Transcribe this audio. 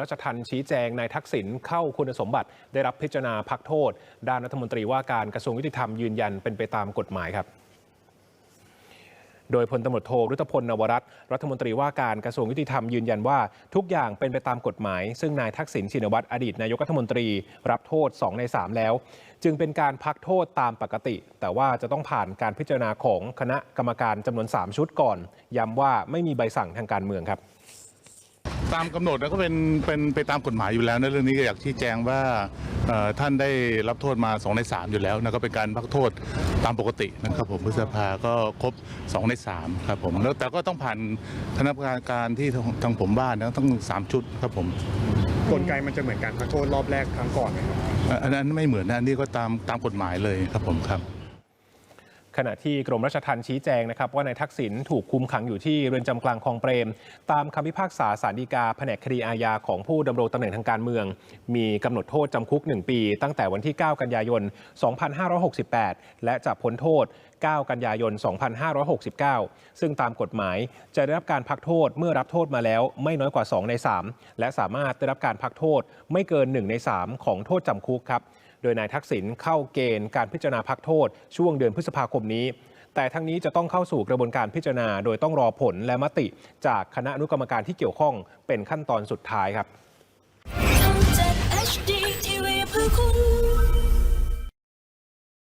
ราชทัณฑ์ชี้แจงนายทักษิณเข้าคุณสมบัติ ได้รับพิจารณาพักโทษ ด้านรัฐมนตรีว่าการกระทรวงยุติธรรมยืนยันเป็นไปตามกฎหมายครับโดยพลตำรวจโทรุตพลนวรัตน์รัฐมนตรีว่าการกระทรวงยุติธรรมยืนยันว่า ทุกอย่างเป็นไปตามกฎหมาย ซึ่งนายทักษิณชินวัตรอดีตนายกรัฐมนตรี รับโทษ 2 ใน 3 แล้ว จึงเป็นการพักโทษตามปกติ แต่ว่าจะต้องผ่านการพิจารณาของคณะกรรมการจำนวน 3 ชุดก่อน ย้ำว่าไม่มีใบสั่งทางการเมืองครับ ตามกำหนดแล้วก็เป็นเป็นไปตามกฎหมายอยู่แล้วนะเรื่องนี้ก็อยากชี้แจงว่าเอ่อท่านได้รับโทษมา 2 ใน 3 อยู่แล้วนะก็เป็นการพักโทษตามปกตินะครับผมพฤษภาก็ครบ 2 ใน 3 ครับผมแล้วแต่ก็ต้องผ่านคณะกรรมการที่ทางทางผมบ้านนะต้อง 3 ชุดครับผมกลไกมันจะเหมือนการพักโทษรอบแรกครั้งก่อนไหมครับอะอันนั้นไม่เหมือนนะอันนี่ก็ตามตามกฎหมายเลยครับผมครับ ขณะที่กรมราชทัณฑ์ชี้แจงนะครับว่านายทักษิณถูกคุมขังอยู่ที่เรือนจำกลางคลองเปรม ตามคำพิพากษาสารดีกาแผนกคดีอาญาของผู้ดำรงตำแหน่งทางการเมือง มีกำหนดโทษจำคุก 1 ปี ตั้งแต่วันที่ 9 กันยายน 2568 และจะพ้นโทษ 9 กันยายน 2569 ซึ่งตามกฎหมายจะได้รับการพักโทษเมื่อรับโทษมาแล้วไม่น้อยกว่า 2 ใน 3 และสามารถได้รับการพักโทษไม่เกิน 1 ใน 3 ของโทษจำคุกครับ โดยนายทักษิณเข้าเกณฑ์การพิจารณาพักโทษช่วงเดือนพฤษภาคมมนี้ แต่ทั้งนี้จะต้องเข้าสู่กระบวนการพิจารณา โดยต้องรอผลและมติจากคณะอนุกรรมการที่เกี่ยวข้องเป็นขั้นตอนสุดท้ายครับ